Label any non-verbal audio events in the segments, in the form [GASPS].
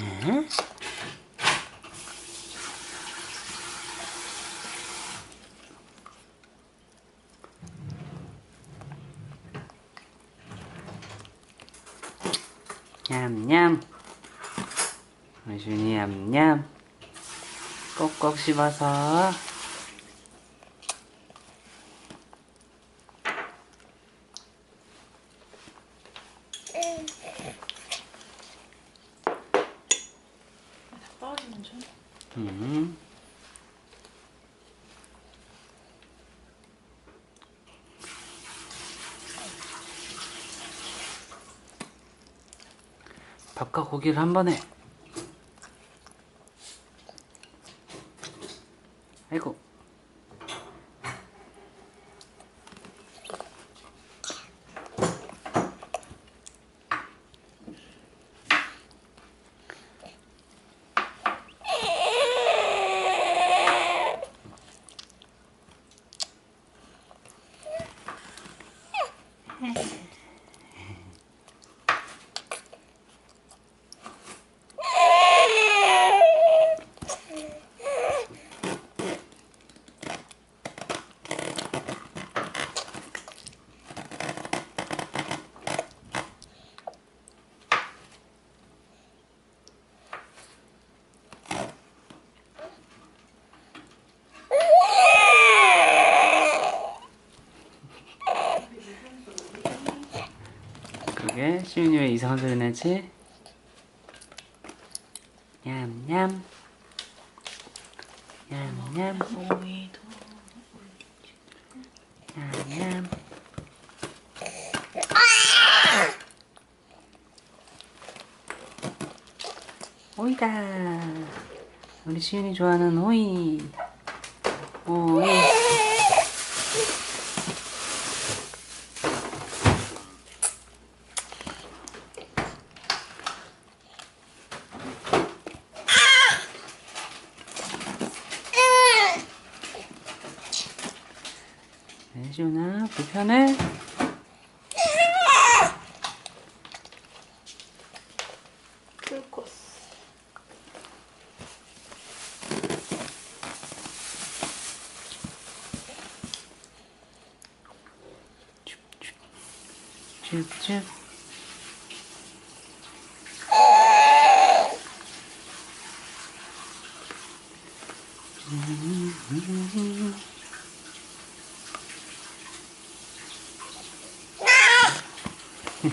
응? 냠냠. 준이 냠냠. 꼭꼭 씹어서 좀. 음. 밥과 고기를 한 번에. 아이고. 그게 시윤이 왜 이상한 소리 내지? 냠냠. 냠냠. 냠냠. 오이다. 우리 시윤이 좋아하는 오이. 오이. 네, 불편해? 풀코스. 쭉쭉.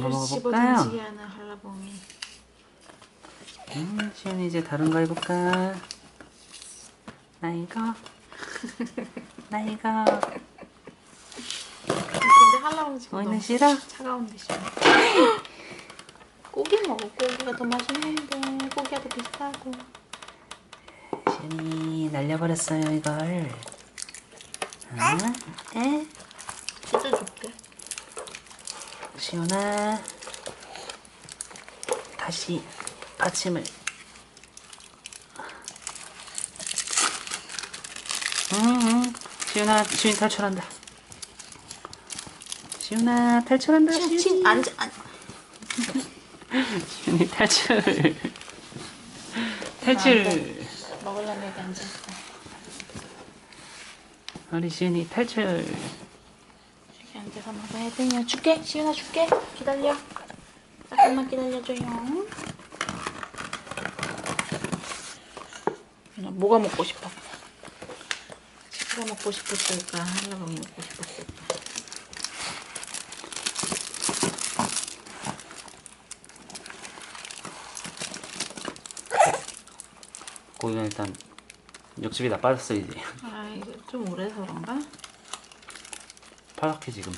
다른 거 먹어볼까요? 한라봉이. 음, 시연이 이제 다른 거 해볼까? 나 이거. 나 이거. 근데 한라봉 지금 오이는 너무 싫어? 차가운데 싫어. [GASPS] 고기 먹어. 고기가 더 맛있는데 고기가 더 비싸고. 시연이 날려버렸어요, 이걸. 아, 에? 찢어줄게. 시연아. 다시 받침을. 응, 응. 시연아, 시연이 탈출한다. 시연아, 탈출한다. 친, 앉아, 앉아. 시연이 탈출. 탈출. 먹으려면 여기 앉아있어. 우리 시윤이 탈출. 앉아서 먹어야 돼요. 줄게. 시윤아 줄게. 기다려. 잠깐만 기다려줘요. 나 뭐가 먹고 싶어? 뭐가 먹고 싶었을까? 한라봉 먹고 싶었을까? 고기가 일단 육즙이 다 빠졌어 이제. 아 이거 좀 오래서 그런가? 파랗게 지금.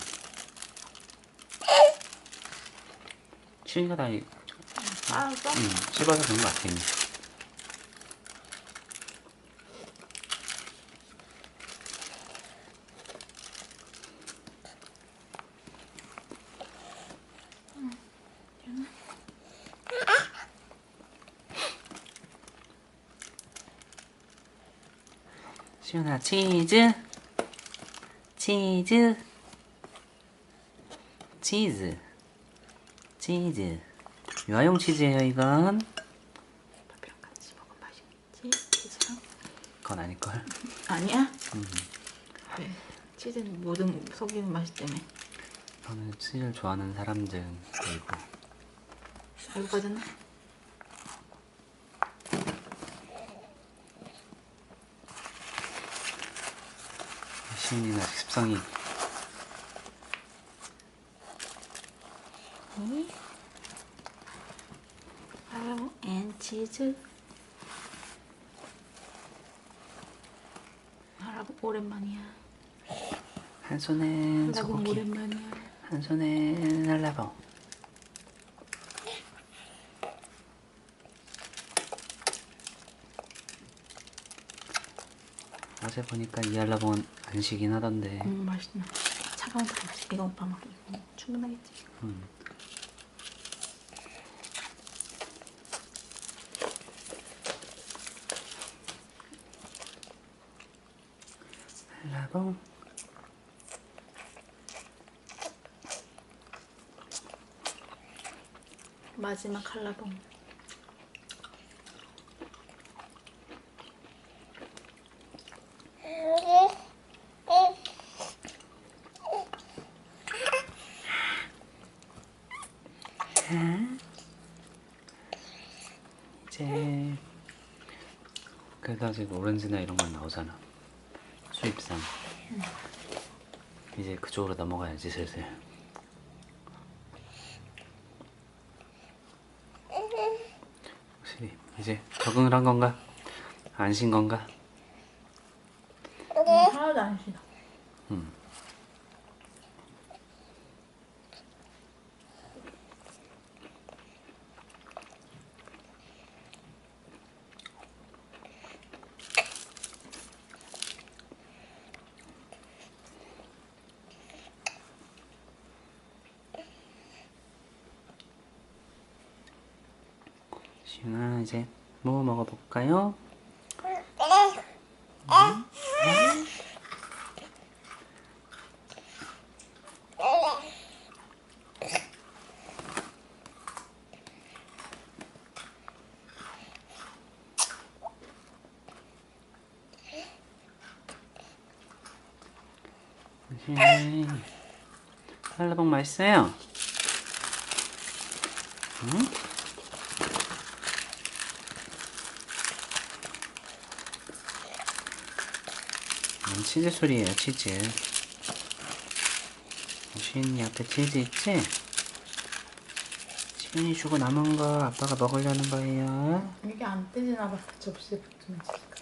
시윤이가 다 이- 알았어? 음, 씹어서 그런 것 같아. 이미. 시윤아 치즈 치즈 치즈 치즈 유아용 치즈예요 이건 밥이랑 같이 먹으면 맛있겠지? 치즈랑? 그건 아닐걸 [LAUGHS] 아니야? 왜? 치즈는 모든 속이는 맛이 때문에 저는 치즈를 좋아하는 사람들 그리고 알고 가졌네? 시윤이는 아직 습성이 치즈 하라고 오랜만이야. 한 손엔 소고기 오랜만이야. 한 손엔 한라봉. 어제 보니까 이 한라봉은 안 시긴 하던데. 음 맛있네. 차가운 거 맛있어 이거 오빠 먹고 음, 충분하겠지? 음. 한라봉 마지막 한라봉. 이제 그래도 아직 오렌지나 이런 건 나오잖아 이제 그쪽으로 넘어가야지 슬슬 확실히 이제 적응을 한 건가? 안신 건가? 하나도 안 싫어 음. 시윤아 이제 뭐 먹어볼까요? 시윤이 한라봉 맛있어요? 응? 치즈 소리예요 치즈. 시윤이 앞에 치즈 있지? 시윤이 주고 남은 거 아빠가 먹으려는 거예요. 이게 안 떼지나 봐 접시에 붙으면 치즈가.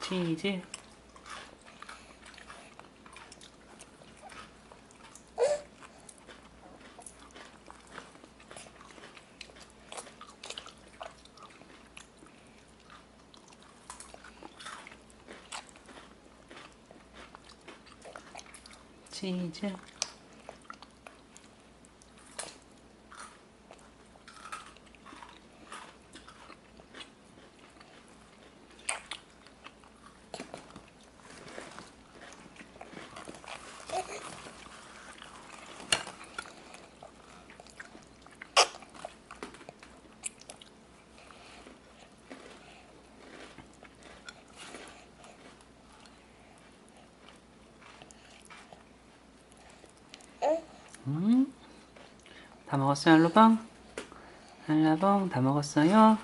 치즈 치즈 음? 다 먹었어요, 한라봉? 한라봉 다 먹었어요?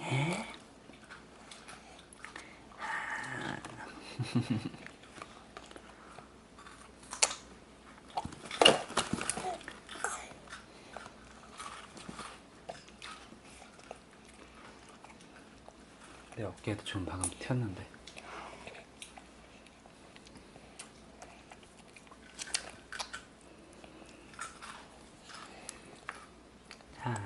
예? [LAUGHS] 내 어깨에도 좀 방금 튀었는데. 자,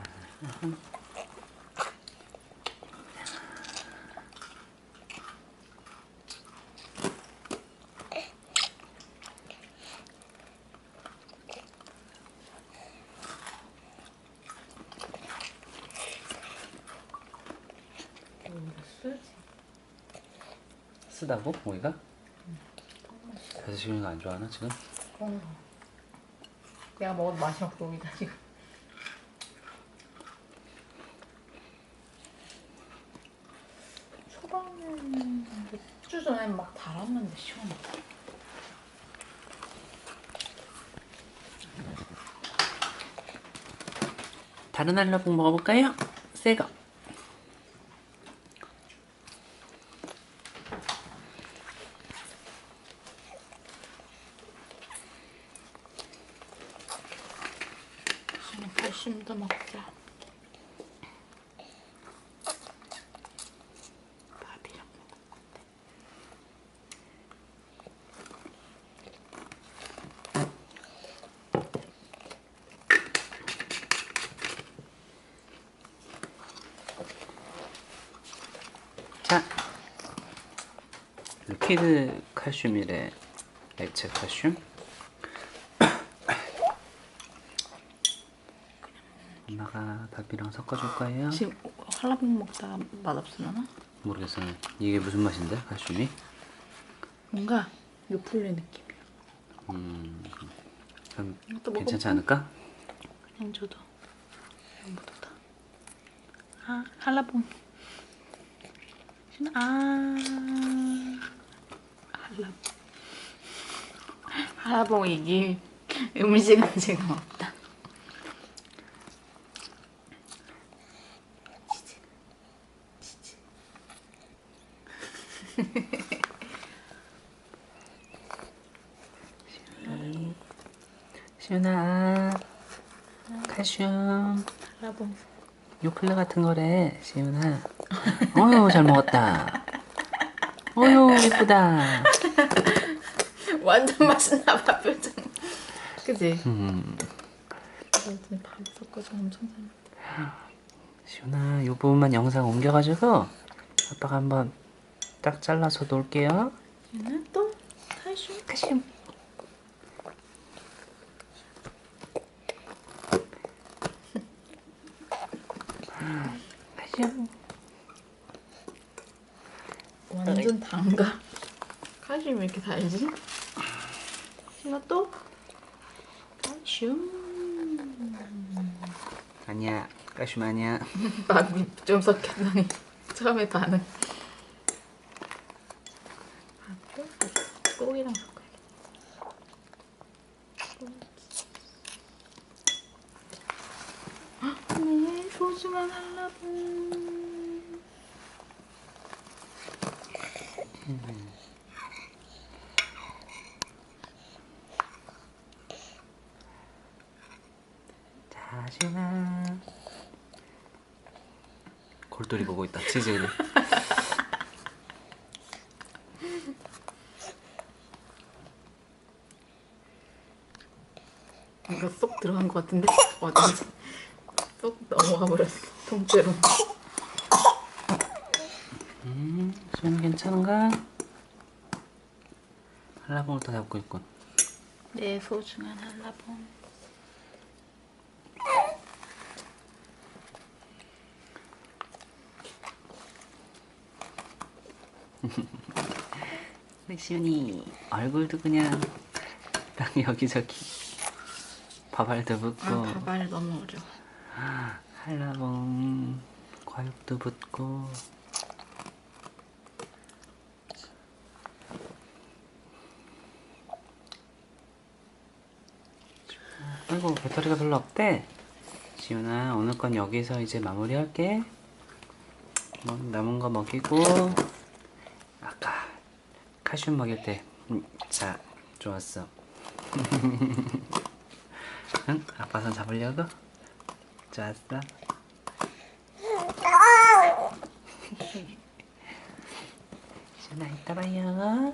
쓰다고? 모이가? 그래서 지금 이거 안 좋아하나 지금? 거. 내가 먹어도 맛이 없고 여기다 지금. 몇주 전에 막 달았는데 시원하다. 다른 한라봉 먹어볼까요? 새거. 칼슘도 먹자. 밥이랑 먹을 건데. 자, 리퀴드 칼슘이래. 액체 칼슘. [COUGHS] 엄마가 밥이랑 섞어줄 거예요. 지금 한라봉 먹다가 맛없으려나? 모르겠어요. 이게 무슨 맛인데 칼슘이? 뭔가 요플레 느낌이야. 음, 그럼 괜찮지? 않을까? 그냥 줘도 묻었다. 아 한라봉. 아 한라봉 이기 음식은 지금 없다. 시윤아, 칼슘. 한라봉. 요플레 같은 거래, 시윤아. 어유 잘 먹었다. 어유 이쁘다. [LAUGHS] 완전 맛있나 봐 표정. 그지? 음, 그랬더니 밥 섞어서 엄청 잘. 시윤아, 요 부분만 영상 옮겨가지고 아빠가 한번 딱 잘라서 놓을게요. 얘는 또. 칼슘. 칼슘. 완전 단가. 이렇게 달지? 신아 또 칼슘. 아니야, 칼슘 아니야. [LAUGHS] 밥좀 섞였더니 처음에 반응. 밥도 꼬이랑 섞어야겠다. 헉, 네, 소중한 한라봉. 자, 시윤아. 골똘히 보고 있다, 치즈를. [LAUGHS] 뭔가 쏙 들어간 것 같은데 어딘지 쏙 넘어가 버렸어 통째로. 음, 시윤 괜찮은가? 한라봉을 또 잡고 있군. 내 소중한 한라봉. 시윤이 얼굴도 그냥 딱 여기저기 밥알도 붙고 아 밥알 너무 어려워. 한라봉 과육도 붙고 아이고 배터리가 별로 없대. 지훈아 오늘 건 여기서 이제 마무리할게. 뭐 남은 거 먹이고 칼슘 먹일 때. 음, 자 좋았어. [LAUGHS] 응? 아빠 손 잡으려고? 좋았어. [LAUGHS] 지훈아 이따 봐요.